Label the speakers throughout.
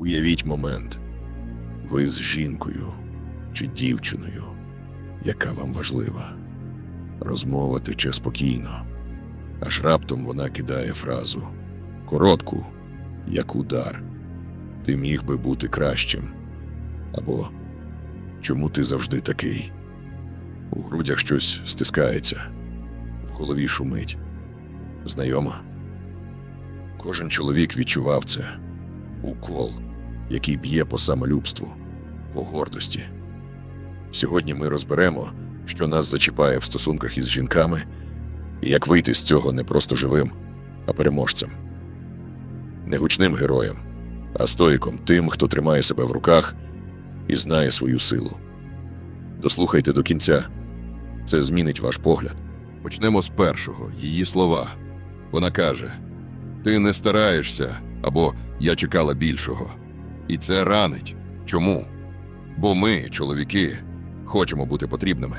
Speaker 1: Уявіть момент. Ви з жінкою чи дівчиною, яка вам важлива. Розмова тече спокійно, аж раптом вона кидає фразу коротку, як удар. Ти міг би бути кращим. Або чому ти завжди такий? У грудях щось стискається, в голові шумить. Знайома? Кожен чоловік відчував це укол, який б'є по самолюбству, по гордості. Сьогодні ми розберемо, що нас зачіпає в стосунках із жінками, і як вийти з цього не просто живим, а переможцем. Не гучним героєм, а стоїком тим, хто тримає себе в руках і знає свою силу. Дослухайте до кінця, це змінить ваш погляд.
Speaker 2: Почнемо з першого її слова. Вона каже: Ти не стараєшся, або я чекала більшого. І це ранить. Чому? Бо ми, чоловіки, хочемо бути потрібними.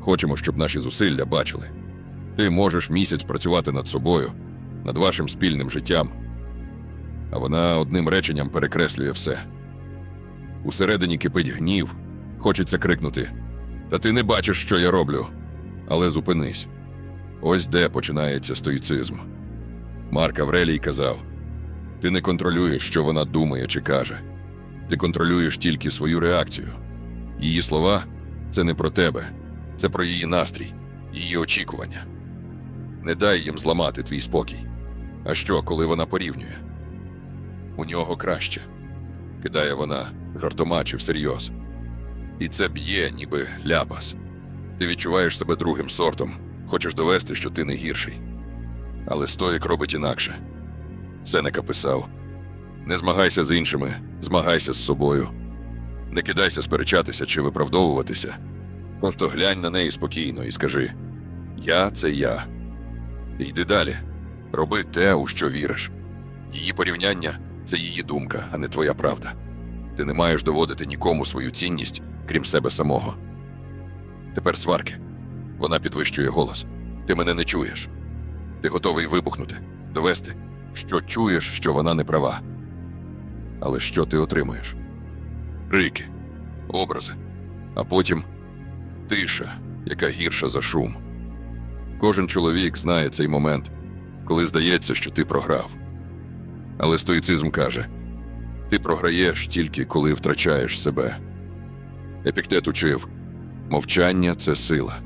Speaker 2: Хочемо, щоб наші зусилля бачили. Ти можеш місяць працювати над собою, над вашим спільним життям. А вона одним реченням перекреслює все. Усередині кипить гнів, хочеться крикнути: Та ти не бачиш, що я роблю. Але зупинись. Ось де починається стоїцизм. Марк Аврелій казав: ти не контролюєш, що вона думає чи каже. Ти контролюєш тільки свою реакцію. Її слова це не про тебе, це про її настрій, її очікування. Не дай їм зламати твій спокій. А що, коли вона порівнює? У нього краще, кидає вона жартома чи всерйоз. І це б'є, ніби ляпас. Ти відчуваєш себе другим сортом, хочеш довести, що ти не гірший. Але стоїк робить інакше. Сенека писав: Не змагайся з іншими, змагайся з собою. Не кидайся сперечатися чи виправдовуватися. Просто глянь на неї спокійно і скажи: Я це я. Йди далі. Роби те, у що віриш. Її порівняння це її думка, а не твоя правда. Ти не маєш доводити нікому свою цінність, крім себе самого. Тепер сварки. Вона підвищує голос. Ти мене не чуєш. Ти готовий вибухнути, довести, що чуєш, що вона не права. Але що ти отримуєш? Крики, образи, а потім тиша, яка гірша за шум. Кожен чоловік знає цей момент, коли здається, що ти програв. Але стоїцизм каже: ти програєш тільки коли втрачаєш себе. Епіктет учив мовчання це сила.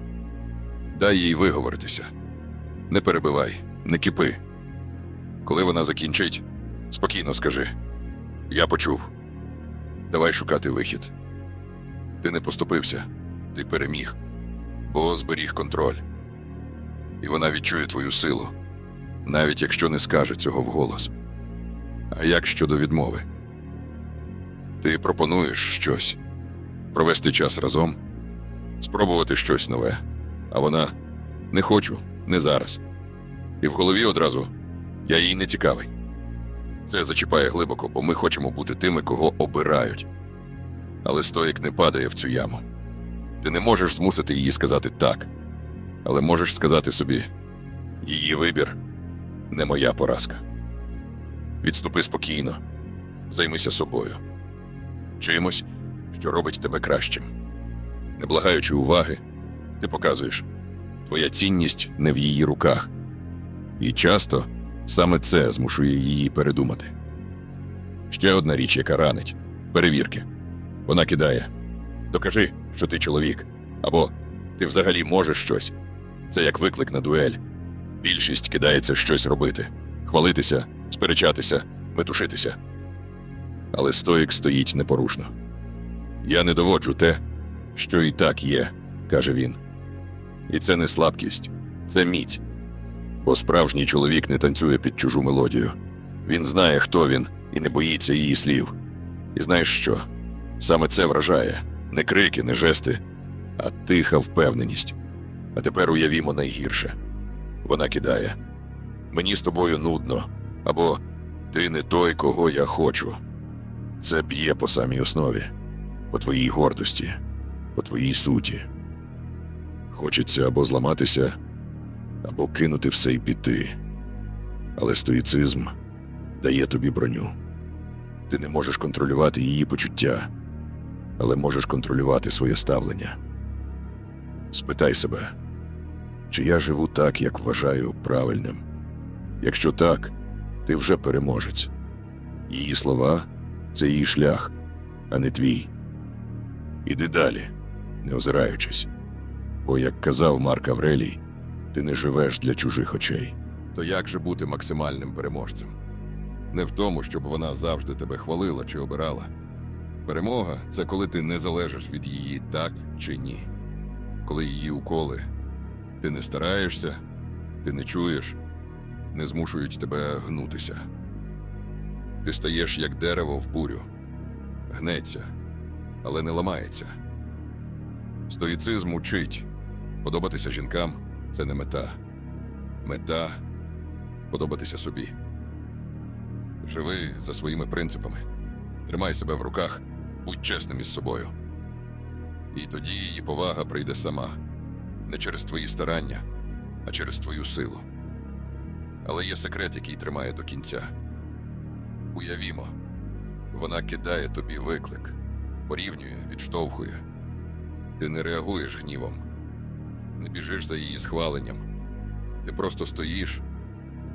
Speaker 2: Дай їй виговоритися. Не перебивай, не кипи. Коли вона закінчить, спокійно скажи: Я почув. Давай шукати вихід. Ти не поступився, ти переміг, бо зберіг контроль. І вона відчує твою силу, навіть якщо не скаже цього вголос. А як щодо відмови? Ти пропонуєш щось провести час разом, спробувати щось нове, а вона не хочу, не зараз. І в голові одразу я їй не цікавий. Це зачіпає глибоко, бо ми хочемо бути тими, кого обирають. Але стоїк не падає в цю яму. Ти не можеш змусити її сказати так, але можеш сказати собі: її вибір не моя поразка. Відступи спокійно, займися собою, чимось, що робить тебе кращим. Не благаючи уваги, ти показуєш, твоя цінність не в її руках. І часто саме це змушує її передумати. Ще одна річ, яка ранить перевірки. Вона кидає: Докажи, що ти чоловік, або ти взагалі можеш щось. Це як виклик на дуель. Більшість кидається щось робити, хвалитися, сперечатися, метушитися. Але стоїк стоїть непорушно. Я не доводжу те, що і так є, каже він. І це не слабкість, це міць. Бо справжній чоловік не танцює під чужу мелодію. Він знає, хто він, і не боїться її слів. І знаєш що? Саме це вражає не крики, не жести, а тиха впевненість. А тепер уявімо найгірше. Вона кидає: Мені з тобою нудно, або ти не той, кого я хочу. Це б'є по самій основі, по твоїй гордості, по твоїй суті. Хочеться або зламатися, або кинути все і піти. Але стоїцизм дає тобі броню.
Speaker 1: Ти не можеш контролювати її почуття, але можеш контролювати своє ставлення. Спитай себе, чи я живу так, як вважаю правильним. Якщо так, ти вже переможець. Її слова це її шлях, а не твій. Іди далі, не озираючись. Бо, як казав Марк Аврелій, ти не живеш для чужих очей.
Speaker 2: То як же бути максимальним переможцем? Не в тому, щоб вона завжди тебе хвалила чи обирала. Перемога це коли ти не залежиш від її так чи ні. Коли її уколи, ти не стараєшся, ти не чуєш, не змушують тебе гнутися. Ти стаєш як дерево в бурю, гнеться, але не ламається. Стоїцизм учить. Подобатися жінкам це не мета. Мета подобатися собі. Живи за своїми принципами. Тримай себе в руках, будь чесним із собою. І тоді її повага прийде сама, не через твої старання, а через твою силу. Але є секрет, який тримає до кінця. Уявімо, вона кидає тобі виклик, порівнює, відштовхує. Ти не реагуєш гнівом, не біжиш за її схваленням. Ти просто стоїш,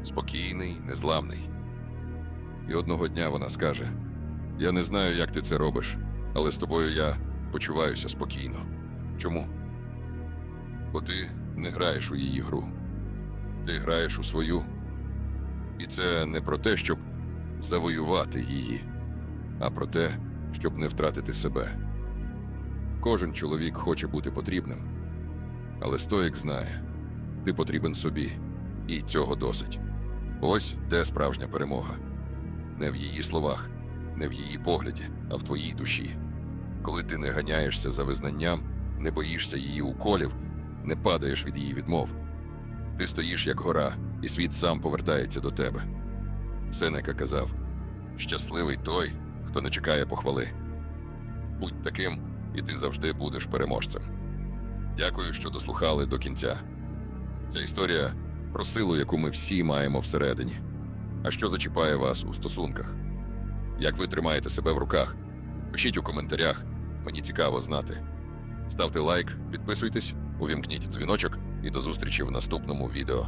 Speaker 2: спокійний, незламний. І одного дня вона скаже: Я не знаю, як ти це робиш, але з тобою я почуваюся спокійно. Чому? Бо ти не граєш у її гру, ти граєш у свою. І це не про те, щоб завоювати її, а про те, щоб не втратити себе. Кожен чоловік хоче бути потрібним, але стоїк знає, ти потрібен собі, і цього досить. Ось де справжня перемога. Не в її словах, не в її погляді, а в твоїй душі. Коли ти не ганяєшся за визнанням, не боїшся її уколів, не падаєш від її відмов. Ти стоїш як гора, і світ сам повертається до тебе. Сенека казав: щасливий той, хто не чекає похвали. Будь таким, і ти завжди будеш переможцем. Дякую, що дослухали до кінця. Ця історія про силу, яку ми всі маємо всередині. А що зачіпає вас у стосунках? Як ви тримаєте себе в руках? Пишіть у коментарях, мені цікаво знати. Ставте лайк, підписуйтесь, увімкніть дзвіночок і до зустрічі в наступному відео.